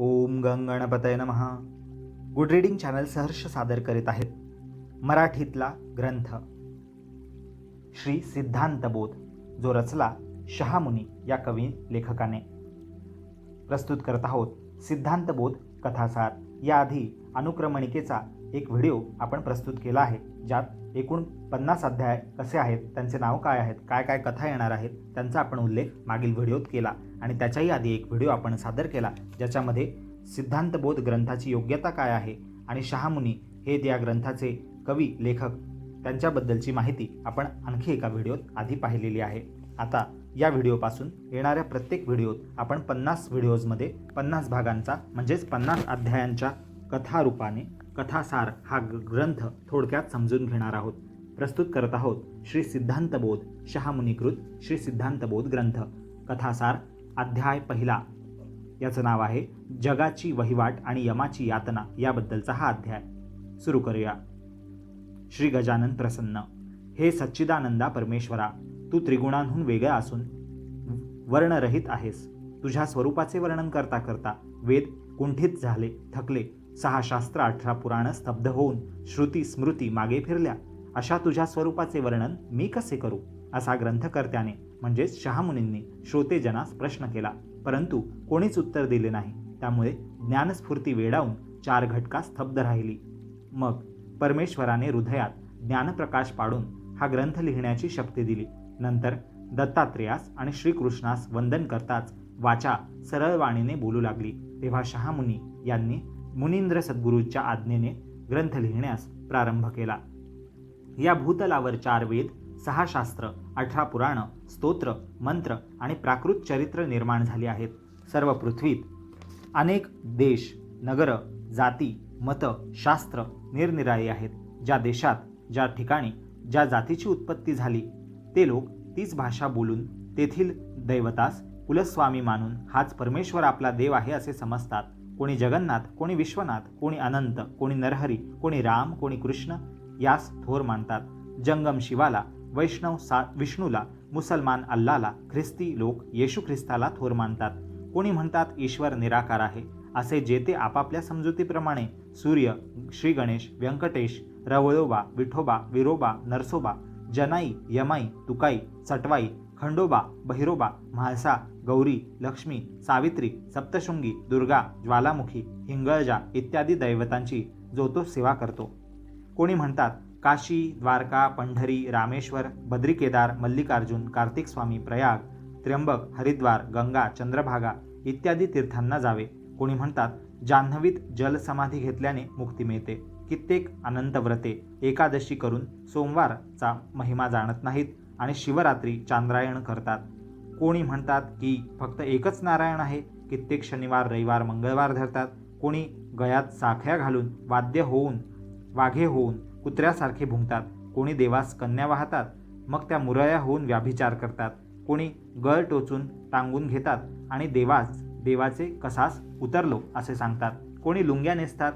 ओम गंगणपतय नमः. Good reading channel सहर्ष सादर करीत आहेत मराठीतला ग्रंथ. श्री सिद्धांतबोध जो रचला शहामुनी या कवी लेखकाने. प्रस्तुत करत आहोत सिद्धांतबोध कथासार. याआधी अनुक्रमणिकेचा एक व्हिडिओ आपण प्रस्तुत केला आहे ज्यात एकूण पन्नास अध्याय कसे आहेत त्यांचे नाव काय आहेत काय काय कथा येणार आहेत त्यांचा आपण उल्लेख मागील व्हिडिओत केला. आणि त्याच्याही आधी एक व्हिडिओ आपण सादर केला ज्याच्यामध्ये सिद्धांतबोध ग्रंथाची योग्यता काय आहे आणि शहामुनी हे या ग्रंथाचे कवी लेखक त्यांच्याबद्दलची माहिती आपण आणखी एका व्हिडिओत आधी पाहिलेली आहे. आता या व्हिडिओपासून येणाऱ्या प्रत्येक व्हिडिओत आपण पन्नास व्हिडिओजमध्ये पन्नास भागांचा म्हणजेच पन्नास अध्यायांच्या कथारूपाने कथासार हा ग- ग्रंथ थोडक्यात समजून घेणार आहोत. प्रस्तुत करत आहोत श्री सिद्धांतबोध शहामुनीकृत श्री सिद्धांतबोध ग्रंथ. कथासार अध्याय पहिला. याचं नाव आहे जगाची वहिवाट आणि यमाची यातना. याबद्दलचा हा अध्याय. सुरू करूया. श्री गजानन प्रसन्न. हे सच्चिदानंदा परमेश्वरा तू त्रिगुणांहून वेगळा असून वर्णरहित आहेस. तुझ्या स्वरूपाचे वर्णन करता करता वेद कुंठित झाले थकले. सहा शास्त्र अठरा पुराण स्तब्ध होऊन श्रुती स्मृती मागे फिरल्या. अशा तुझ्या स्वरूपाचे वर्णन मी कसे करू? असा ग्रंथकर्त्याने म्हणजेच शहामुनींनी श्रोतेजनास प्रश्न केला. परंतु कोणीच उत्तर दिले नाही. त्यामुळे ज्ञानस्फूर्ती वेडावून चार घटका स्तब्ध राहिली. मग परमेश्वराने हृदयात ज्ञानप्रकाश पाडून हा ग्रंथ लिहिण्याची शक्ती दिली. नंतर दत्तात्रेयास आणि श्रीकृष्णास वंदन करताच वाचा सरळ वाणीने बोलू लागली. तेव्हा शहामुनी यांनी मुनींद्र सद्गुरूंच्या आज्ञेने ग्रंथ लिहिण्यास प्रारंभ केला. या भूतलावर चार वेद सहा शास्त्र अठरा पुराण स्तोत्र मंत्र आणि प्राकृत चरित्र निर्माण झाली आहेत. सर्व पृथ्वीत अनेक देश नगर जाती मतं शास्त्र निरनिराळी आहेत. ज्या देशात ज्या ठिकाणी ज्या जातीची उत्पत्ती झाली ते लोक तीच भाषा बोलून तेथील दैवतास कुलस्वामी मानून हाच परमेश्वर आपला देव आहे असे समजतात. कोणी जगन्नाथ कोणी विश्वनाथ कोणी अनंत कोणी नरहरी कोणी राम कोणी कृष्ण यास थोर मानतात. जंगम शिवाला वैष्णव सा विष्णूला मुसलमान अल्लाला ख्रिस्ती लोक येशू ख्रिस्ताला थोर मानतात. कोणी म्हणतात ईश्वर निराकार आहे असे जे ते आपापल्या समजुतीप्रमाणे सूर्य श्री गणेश व्यंकटेश रवळोबा विठोबा विरोबा नरसोबा जनाई यमाई तुकाई चटवाई खंडोबा बहिरोबा म्हाळसा गौरी लक्ष्मी सावित्री सप्तशृंगी दुर्गा ज्वालामुखी हिंगळजा इत्यादी दैवतांची जो तो सेवा करतो. कोणी म्हणतात काशी द्वारका पंढरी रामेश्वर बद्रिकेदार मल्लिकार्जुन कार्तिक स्वामी प्रयाग त्र्यंबक हरिद्वार गंगा चंद्रभागा इत्यादी तीर्थांना जावे. कोणी म्हणतात जान्हवीत जलसमाधी घेतल्याने मुक्ती मिळते. कित्येक अनंत व्रते एकादशी करून सोमवारचा महिमा जाणत नाहीत आणि शिवरात्री चांद्रायण करतात. कोणी म्हणतात की फक्त एकच नारायण आहे. कित्येक शनिवार रविवार मंगळवार धरतात. कोणी गळ्यात साखळ्या घालून वाद्य होऊन वाघे होऊन कुत्र्यासारखे भुंकतात कोणी देवास कन्या वाहतात मग त्या मुरळ्या होऊन व्याभिचार करतात. कोणी गळ टोचून टांगून घेतात आणि देवास देवाचे कसास उतरलो असे सांगतात. कोणी लुंग्या नेसतात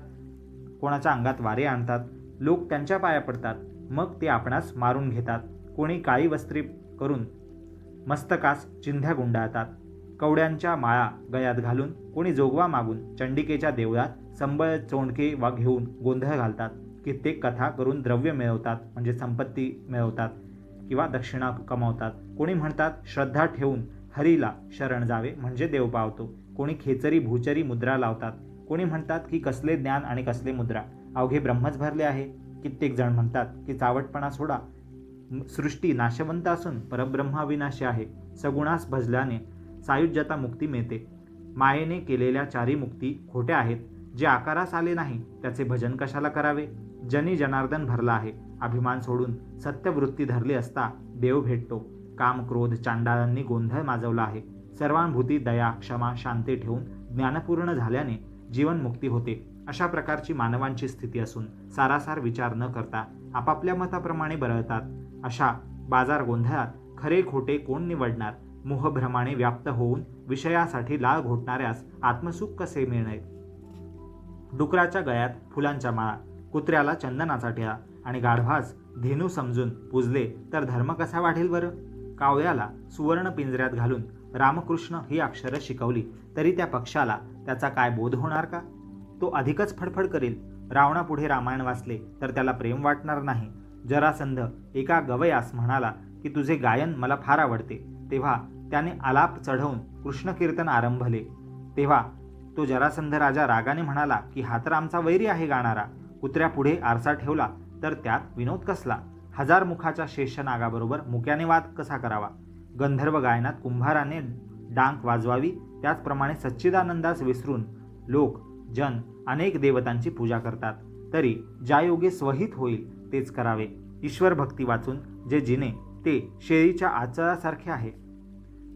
कोणाच्या अंगात वारे आणतात. लोक त्यांच्या पाया पडतात मग ते आपणास मारून घेतात. कोणी काळी वस्त्री करून मस्तकास चिंध्या गुंडाळतात. कवड्यांच्या माळा गळ्यात घालून कोणी जोगवा मागून चंडिकेच्या देवळात संबळ चोंडके वा घेऊन गोंधळ घालतात. कित्येक कथा करून द्रव्य मिळवतात म्हणजे संपत्ती मिळवतात किंवा दक्षिणा कमावतात. कोणी म्हणतात श्रद्धा ठेवून हरीला शरण जावे म्हणजे देव पावतो. कोणी खेचरी भूचरी मुद्रा लावतात. कोणी म्हणतात की कसले ज्ञान आणि कसले मुद्रा. अवघे ब्रह्मच भरले आहे. कित्येक जण म्हणतात की चावटपणा सोडा. सृष्टी नाशवंत असून परब्रह्म अविनाशी आहे. सगुणास भजल्याने सायुज्यता मुक्ती मिळते. मायेने केलेल्या चारी मुक्ती खोट्या आहेत. जे आकारास आले नाही त्याचे भजन कशाला करावे? जनी जनार्दन भरला आहे. अभिमान सोडून सत्यवृत्ती धरली असता देव भेटतो. काम क्रोध चांडाळांनी गोंधळ माजवला आहे. सर्वांभूती दया क्षमा शांती ठेवून ज्ञानपूर्ण झाल्याने जीवनमुक्ती होते. अशा प्रकारची मानवांची स्थिती असून सारासार विचार न करता आपापल्या मताप्रमाणे बरळतात. अशा बाजार गोंधळात खरे खोटे कोण निवडणार? मोहभ्रमाने व्याप्त होऊन विषयासाठी लाळ घोटणाऱ्यास आत्मसुख कसे मिळणे डुकराच्या गळ्यात फुलांच्या माळा कुत्र्याला चंदनाचा ठेवा आणि गाढवास धेनू समजून पुजले तर धर्म कसा वाढेल बरं? कावळ्याला सुवर्ण पिंजऱ्यात घालून रामकृष्ण ही अक्षरं शिकवली. तरी त्या पक्षाला त्याचा काय बोध होणार का? तो अधिकच फडफड करेल. रावणापुढे रामायण वाचले तर त्याला प्रेम वाटणार नाही. जरासंध एका गवयास म्हणाला की तुझे गायन मला फार आवडते. तेव्हा त्याने आलाप चढवून कृष्ण कीर्तन आरंभले. तेव्हा तो जरासंध राजा रागाने म्हणाला की हा तर आमचा वैरी आहे गाणारा. कुत्र्यापुढे आरसा ठेवला तर त्यात विनोद कसला? हजार मुखाच्या शेषनागाबरोबर मुक्याने वाद कसा करावा? गंधर्व गायनात कुंभाराने डांक वाजवावी त्याचप्रमाणे सच्चिदानंदास विसरून लोक जन अनेक देवतांची पूजा करतात. तरी ज्या योगे स्वहित होईल तेच करावे. ईश्वर भक्ती वाचून जे जिने ते शेळीच्या आचारासारखे आहे.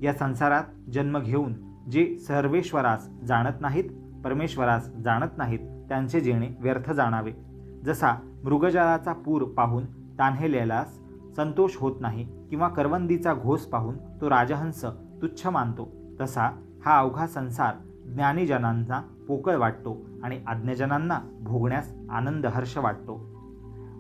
या संसारात जन्म घेऊन जे सर्वेश्वरास जाणत नाहीत परमेश्वरास जाणत नाहीत त्यांचे जेणे व्यर्थ जाणावे. जसा मृगजळाचा पूर पाहून तान्हेलेलास संतोष होत नाही किंवा करवंदीचा घोष पाहून तो राजहंस तुच्छ मानतो तसा हा अवघा संसार ज्ञानीजनांना पोकळ वाटतो आणि आज्ञजनांना भोगण्यास आनंद हर्ष वाटतो.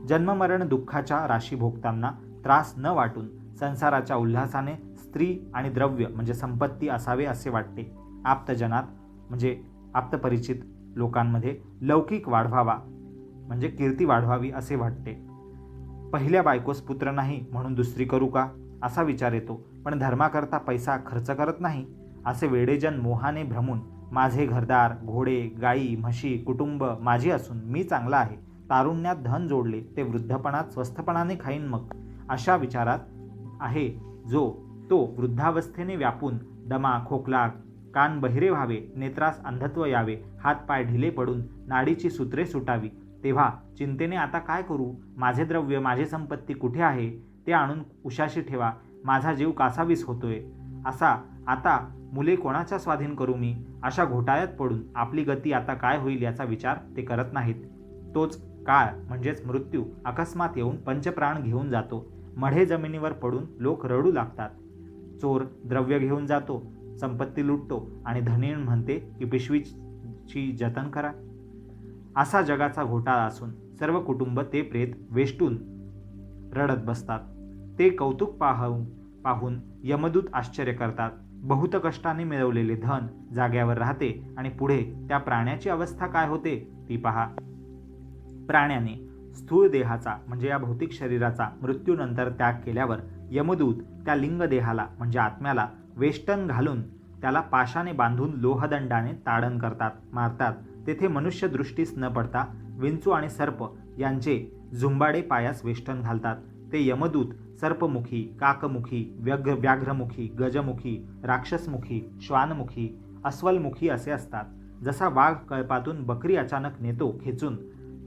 जन्ममरण दुःखाच्या राशी भोगताना त्रास न वाटून संसाराच्या उल्हासाने स्त्री आणि द्रव्य म्हणजे संपत्ती असावे असे वाटते. आप्तजनात म्हणजे आप्तपरिचित लोकांमध्ये लौकिक वाढवावा म्हणजे कीर्ती वाढवावी असे वाटते. पहिल्या बायकोस पुत्र नाही म्हणून दुसरी करू का? असा विचार येतो. पण धर्माकरता पैसा खर्च करत नाही असे वेडेजन मोहाने भ्रमून माझे घरदार घोडे गाई म्हशी कुटुंब माझी असून मी चांगला आहे. तारुण्यात धन जोडले ते वृद्धपणात स्वस्थपणाने खाईन मग. अशा विचारात आहे जो तो वृद्धावस्थेने व्यापून दमा खोकला कान बहिरे व्हावे नेत्रास अंधत्व यावे हातपाय ढिले पडून नाडीची सूत्रे सुटावी. तेव्हा चिंतेने आता काय करू? माझे द्रव्य माझी संपत्ती कुठे आहे? ते आणून उशाशी ठेवा. माझा जीव कासावीस होतोय. असा आता मुले कोणाच्या स्वाधीन करू मी? अशा घोटाळ्यात पडून आपली गती आता काय होईल याचा विचार ते करत नाहीत. तोच काळ म्हणजेच मृत्यू अकस्मात येऊन पंचप्राण घेऊन जातो. मढे जमिनीवर पडून लोक रडू लागतात. चोर द्रव्य घेऊन जातो. संपत्ती लुटतो आणि धनीण म्हणते की पिशवीची जतन करा. असा जगाचा घोटाळा असून सर्व कुटुंब ते प्रेत वेष्टून रडत बसतात. ते कौतुक पाहून पाहून यमदूत आश्चर्य करतात. बहुत कष्टाने मिळवलेले धन जाग्यावर राहते आणि पुढे त्या प्राण्याची अवस्था काय होते ती पहा. प्राण्याने स्थूळ देहाचा म्हणजे या भौतिक शरीराचा मृत्यूनंतर त्याग केल्यावर यमदूत त्या लिंग देहाला म्हणजे आत्म्याला वेष्टन घालून त्याला पाशाने बांधून लोहदंडाने ताडण करतात मारतात. तेथे मनुष्य दृष्टीस न पडता विंचू आणि सर्प यांचे झुंबाडे पायास वेष्टन घालतात. ते यमदूत सर्पमुखी काकमुखी व्यग्र व्याघ्रमुखी गजमुखी राक्षसमुखी श्वानमुखी अस्वलमुखी असे असतात. जसा वाघ कळपातून बकरी अचानक नेतो खेचून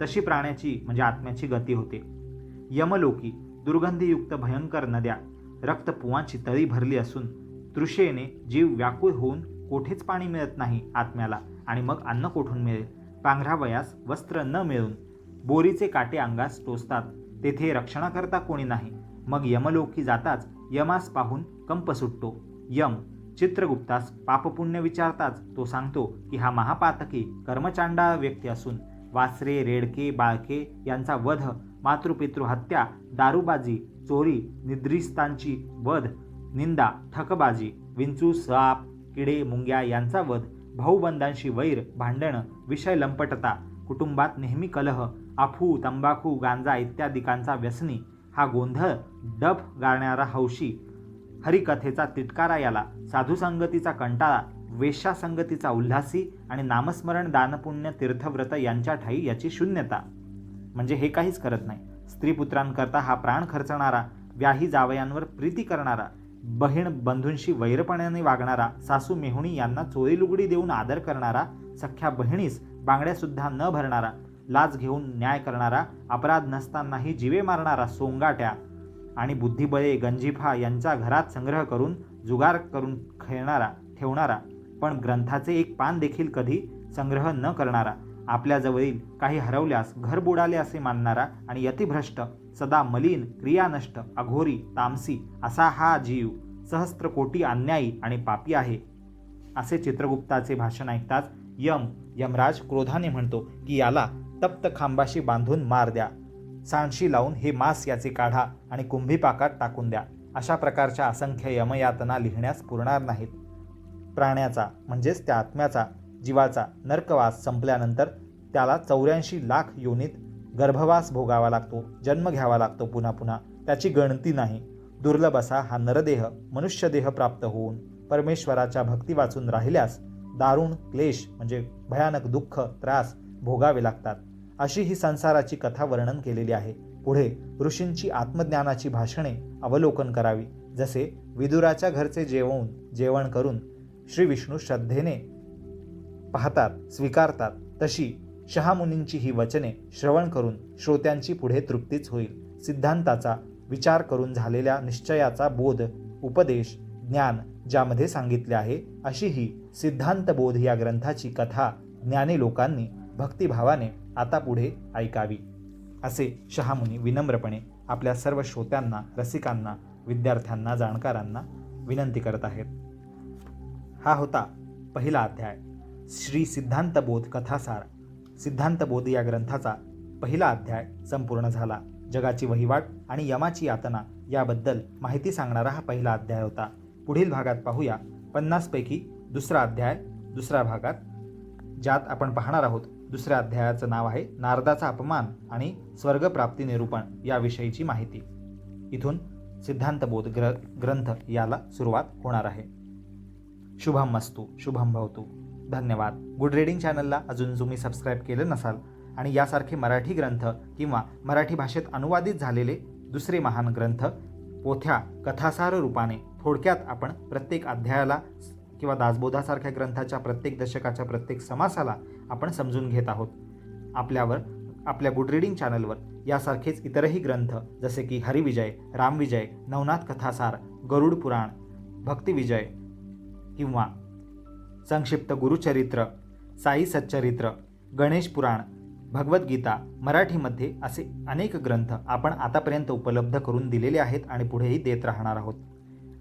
तशी प्राण्याची म्हणजे आत्म्याची गती होते. यमलोकी दुर्गंधीयुक्त भयंकर नद्या रक्तपुवांची तळी भरली असून तृषेने जीव व्याकुळ होऊन कोठेच पाणी मिळत नाही आत्म्याला आणि मग अन्न कोठून मिळेल? पांघरावयास वस्त्र न मिळून बोरीचे काटे अंगास टोचतात. तेथे रक्षणाकरता कोणी नाही. मग यमलोकी जाताच यमास पाहून कंप सुटतो. यम चित्रगुप्तास पापपुण्य विचारताच तो सांगतो की हा महापातकी कर्मचांडाळ व्यक्ती असून वासरे रेडके बाळके यांचा वध मातृपितृहत्या दारूबाजी चोरी निद्रिस्तांची वध निंदा ठकबाजी विंचू साप किडे मुंग्या यांचा वध भाऊबंधांशी वैर भांडणं विषय लंपटता कुटुंबात नेहमी कलह आफू तंबाखू गांजा इत्यादिकांचा व्यसनी हा गोंधळ डफ गाळणारा हौशी हरिकथेचा तिटकारा याला साधुसंगतीचा कंटाळा वेश्यासंगतीचा उल्हासी आणि नामस्मरण दानपुण्य तीर्थव्रत यांच्या ठाई याची शून्यता. म्हणजे हे काहीच करत नाही. स्त्रीपुत्रांकरता हा प्राण खर्चणारा व्याही जावयांवर प्रीती करणारा बहीण बंधूंशी वैरपणाने वागणारा सासू मेहुणी यांना चोरी लुगडी देऊन आदर करणारा सख्या बहिणीस बांगड्यासुद्धा न भरणारा लाच घेऊन न्याय करणारा अपराध नसतानाही जीवे मारणारा सोंगाट्या आणि बुद्धिबळे गंजिफा यांचा घरात संग्रह करून जुगार करून खेळणारा ठेवणारा पण ग्रंथाचे एक पान देखील कधी संग्रह न करणारा आपल्याजवळील काही हरवल्यास घर बुडाले असे मानणारा आणि यतिभ्रष्ट सदा मलिन क्रियानष्ट अघोरी तामसी असा हा जीव सहस्त्र कोटी अन्यायी आणि पापी आहे. असे चित्रगुप्ताचे भाषण ऐकताच यम यमराज क्रोधाने म्हणतो की याला तप्त खांबाशी बांधून मार द्या. सांडशी लावून हे मांस याचे काढा आणि कुंभीपाकात टाकून द्या. अशा प्रकारच्या असंख्य यमयातना लिहिण्यास पुरणार नाहीत. प्राण्याचा म्हणजेच त्या आत्म्याचा जीवाचा नर्कवास संपल्यानंतर त्याला चौऱ्याऐंशी लाख योनीत गर्भवास भोगावा लागतो जन्म घ्यावा लागतो पुन्हा पुन्हा त्याची गणती नाही. दुर्लभ असा हा नरदेह मनुष्यदेह प्राप्त होऊन परमेश्वराच्या भक्ती वाचून राहिल्यास दारुण क्लेश म्हणजे भयानक दुःख त्रास भोगावे लागतात. अशी ही संसाराची कथा वर्णन केलेली आहे. पुढे ऋषींची आत्मज्ञानाची भाषणे अवलोकन करावी. जसे विदुराच्या घरचे जेवून जेवण करून श्री विष्णू श्रद्धेने पाहतात स्वीकारतात तशी शहामुनींची ही वचने श्रवण करून श्रोत्यांची पुढे तृप्तीच होईल. सिद्धांताचा विचार करून झालेल्या निश्चयाचा बोध उपदेश ज्ञान ज्यामध्ये सांगितले आहे अशी ही सिद्धांतबोध या ग्रंथाची कथा ज्ञानी लोकांनी भक्तिभावाने आता पुढे ऐकावी. असे शहामुनी विनम्रपणे आपल्या सर्व श्रोत्यांना रसिकांना विद्यार्थ्यांना जाणकारांना विनंती करत आहेत. हा होता पहिला अध्याय. श्री सिद्धांतबोध कथासार सिद्धांतबोध या ग्रंथाचा पहिला अध्याय संपूर्ण झाला. जगाची वहिवाट आणि यमाची यातना याबद्दल माहिती सांगणारा हा पहिला अध्याय होता. पुढील भागात पाहूया. पन्नासपैकी दुसरा अध्याय दुसऱ्या भागात. ज्यात आपण पाहणार आहोत दुसऱ्या अध्यायाचं नाव आहे नारदाचा अपमान आणि स्वर्गप्राप्ती निरूपण याविषयीची माहिती. इथून सिद्धांतबोध ग्र ग्रंथ याला सुरुवात होणार आहे. शुभम मस्तू शुभम भवतू. धन्यवाद. गुड रीडिंग चॅनलला अजून तुम्ही सबस्क्राईब केलं नसाल आणि यासारखे मराठी ग्रंथ किंवा मराठी भाषेत अनुवादित झालेले दुसरे महान ग्रंथ पोथ्या कथासार रूपाने थोडक्यात आपण प्रत्येक अध्यायाला किंवा दासबोधासारख्या ग्रंथाच्या प्रत्येक दशकाच्या प्रत्येक समासाला आपण समजून घेत आहोत. आपल्यावर आपल्या गुड रीडिंग चॅनलवर यासारखेच इतरही ग्रंथ जसे की हरिविजय रामविजय नवनाथ कथासार गरुड पुराण भक्तिविजय किंवा संक्षिप्त गुरुचरित्र साई सच्चरित्र गणेश पुराण भगवद्गीता मराठीमध्ये असे अनेक ग्रंथ आपण आतापर्यंत उपलब्ध करून दिलेले आहेत आणि पुढेही देत राहणार आहोत.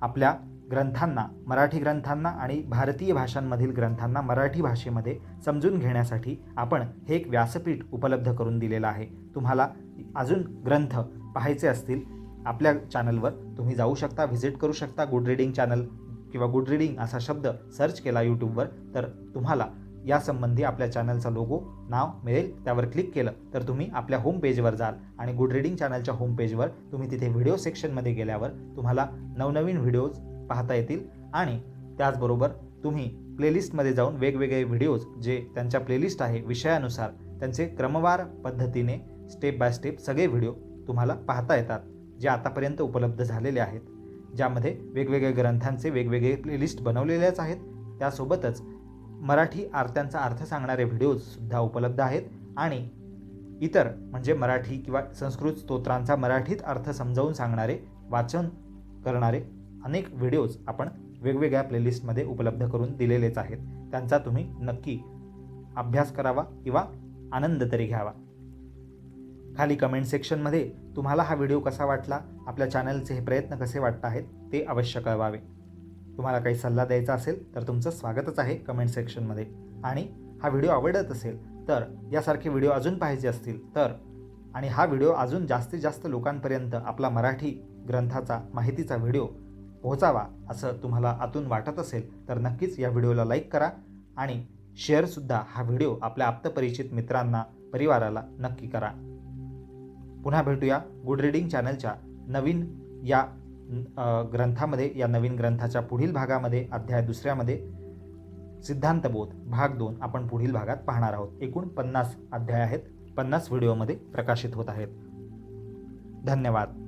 आपल्या ग्रंथांना मराठी ग्रंथांना आणि भारतीय भाषांमधील ग्रंथांना मराठी भाषेमध्ये समजून घेण्यासाठी आपण हे एक व्यासपीठ उपलब्ध करून दिलेलं आहे. तुम्हाला अजून ग्रंथ पाहायचे असतील आपल्या चॅनलवर तुम्ही जाऊ शकता व्हिजिट करू शकता गुड रीडिंग चॅनल किंवा गुड रीडिंग असा शब्द सर्च केला यूट्यूबवर तर तुम्हाला यासंबंधी आपल्या चॅनलचा लोगो नाव मिळेल त्यावर क्लिक केलं तर तुम्ही आपल्या होम पेजवर जाल. आणि गुड रीडिंग चॅनलच्या होम पेजवर तुम्ही तिथे व्हिडिओ सेक्शनमध्ये गेल्यावर तुम्हाला नवनवीन व्हिडिओज पाहता येतील. आणि त्याचबरोबर तुम्ही प्लेलिस्टमध्ये जाऊन वेगवेगळे व्हिडिओज जे त्यांच्या प्लेलिस्ट आहे विषयानुसार त्यांचे क्रमवार पद्धतीने स्टेप बाय स्टेप सगळे व्हिडिओ तुम्हाला पाहता येतात जे आतापर्यंत उपलब्ध झालेले आहेत. ज्यामध्ये वेगवेगळ्या ग्रंथांचे वेगवेगळे प्लेलिस्ट बनवलेलेच आहेत. त्यासोबतच मराठी आरत्यांचा अर्थ सांगणारे व्हिडिओजसुद्धा उपलब्ध आहेत. आणि इतर म्हणजे मराठी किंवा संस्कृत स्तोत्रांचा मराठीत अर्थ समजावून सांगणारे वाचन करणारे अनेक व्हिडिओज आपण वेगवेगळ्या प्लेलिस्टमध्ये उपलब्ध करून दिलेलेच आहेत. त्यांचा तुम्ही नक्की अभ्यास करावा किंवा आनंद तरी घ्यावा. खाली कमेंट सेक्शनमध्ये तुम्हाला हा व्हिडिओ कसा वाटला आपल्या चॅनलचे हे प्रयत्न कसे वाटत आहेत ते अवश्य कळवावे. तुम्हाला काही सल्ला द्यायचा असेल तर तुमचं स्वागतच आहे कमेंट सेक्शनमध्ये आणि हा व्हिडिओ आवडत असेल तर यासारखे व्हिडिओ अजून पाहिजे असतील तर आणि हा व्हिडिओ अजून जास्तीत जास्त लोकांपर्यंत आपला मराठी ग्रंथाचा माहितीचा व्हिडिओ पोहोचावा असं तुम्हाला आतून वाटत असेल तर नक्कीच या व्हिडिओला लाईक करा आणि शेअरसुद्धा हा व्हिडिओ आपल्या आप्तपरिचित मित्रांना परिवाराला नक्की करा. पुन्हा भेटूया गुड रीडिंग चॅनलच्या नवीन या ग्रंथामध्ये या नवीन ग्रंथाच्या पुढील भागामध्ये अध्याय दुसऱ्यामध्ये सिद्धांतबोध भाग दोन आपण पुढील भागात पाहणार आहोत. एकूण पन्नास अध्याय आहेत. पन्नास व्हिडिओमध्ये प्रकाशित होत आहेत. धन्यवाद.